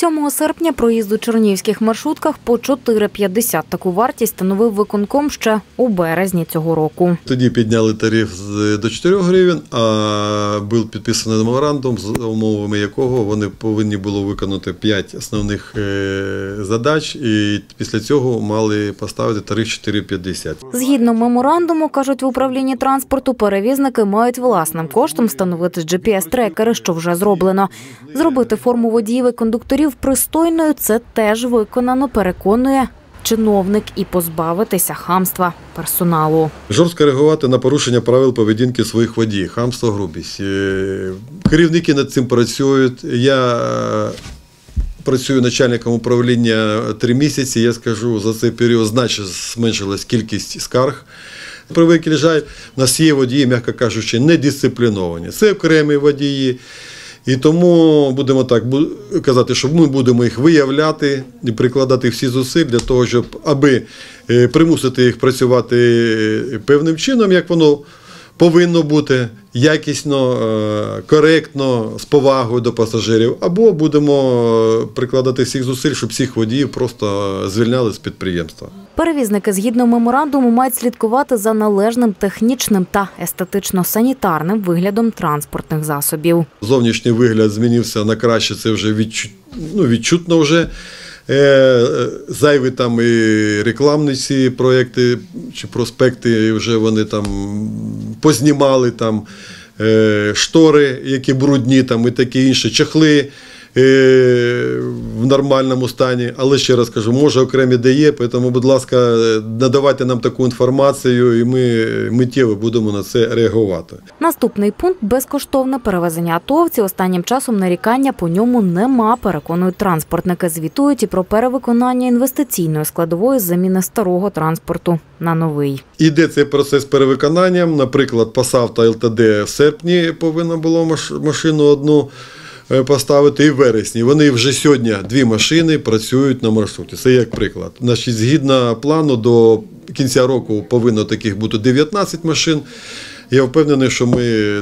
7 серпня проїзд у чернігівських маршрутках по 4,50. Таку вартість становив виконком ще у березні цього року. Тоді підняли тариф до 4 гривень, а був підписаний меморандум, з умовами якого вони повинні було виконати 5 основних е, задач, і після цього мали поставити тариф 4,50. Згідно меморандуму, кажуть в управлінні транспорту, перевізники мають власним коштом встановити GPS-трекери, що вже зроблено. Зробити форму водіїв і кондукторів пристойною – це теж виконано, переконує чиновник і позбавитися хамства персоналу. Жорстко реагувати на порушення правил поведінки своїх водіїв, хамство, грубість. Е, Керівники над цим працюють. Я е, працюю начальником управління три місяці. Я скажу, за цей період значно зменшилась кількість скарг. Превеликий жаль, у нас є водії, м'яко кажучи, недисципліновані. Це окремі водії. І тому будемо так казати, що ми будемо їх виявляти і прикладати всі зусиль для того, щоб аби е, примусити їх працювати е, певним чином, як воно повинно бути якісно, е, коректно, з повагою до пасажирів, або будемо прикладати всіх зусиль, щоб всіх водіїв просто звільняли з підприємства. Перевізники згідно меморандуму мають слідкувати за належним технічним та естетично-санітарним виглядом транспортних засобів. Зовнішній вигляд змінився на краще, це вже ну, відчутно вже. Е, Зайві там і рекламні ці проекти чи проспекти, вже вони там познімали там е, штори, які брудні, там і таке інше, чехли в нормальному стані. Але ще раз кажу, може окремі де є, тому, будь ласка, надавайте нам таку інформацію, і ми миттєво будемо на це реагувати. Наступний пункт безкоштовне перевезення атовців. Останнім часом нарікання по ньому нема. Переконують транспортники. Звітують і про перевиконання інвестиційної складової з заміни старого транспорту на новий. Іде цей процес перевиконання. Наприклад, ПАСАВ та ЛТД в серпні повинно було маш- машину одну е, поставити і в вересні. Вони вже сьогодні дві машини працюють на маршруті. Це як приклад. Значить, згідно плану, до кінця року повинно таких бути 19 машин. Я впевнений, що ми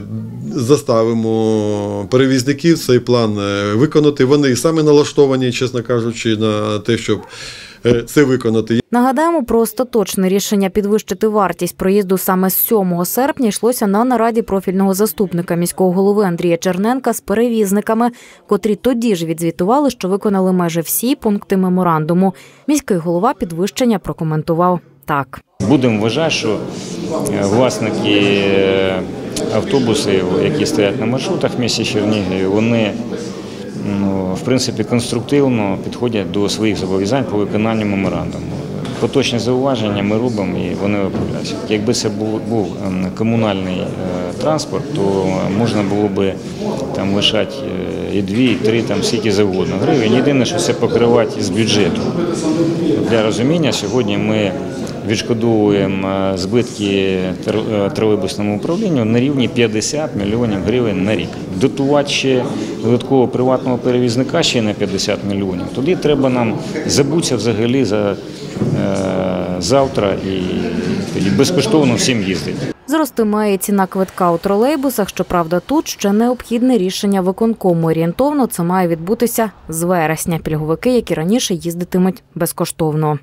заставимо перевізників цей план е, виконати. Вони саме налаштовані, чесно кажучи, на те, щоб е, це виконати. Нагадаємо, про остаточне рішення підвищити вартість проїзду саме з 7 серпня йшлося на нараді профільного заступника міського голови Андрія Черненка з перевізниками, котрі тоді ж відзвітували, що виконали майже всі пункти меморандуму. Міський голова підвищення прокоментував так. Будемо вважати, що е, власники е, автобусів, які стоять на маршрутах в місті Чернігові, вони ну, в принципі конструктивно підходять до своїх зобов'язань по виконанню меморандуму. Поточні зауваження ми робимо і вони виправляються. Якби це був, був ем, комунальний е, транспорт, то можна було би там лишати е, і дві, і три, там скільки завгодно гривень. Єдине, що це покривати з бюджету. Для розуміння, сьогодні ми відшкодовуємо е, збитки е, тролейбусному управлінню на рівні 50 мільйонів гривень на рік. Дотувати ще додатково приватного перевізника ще на 50 мільйонів. Тоді треба нам забутися взагалі за е, завтра і безкоштовно всім їздити. Зрости має ціна квитка у тролейбусах. Щоправда, тут ще необхідне рішення виконкому. Орієнтовно це має відбутися з вересня. Пільговики, які раніше їздитимуть безкоштовно.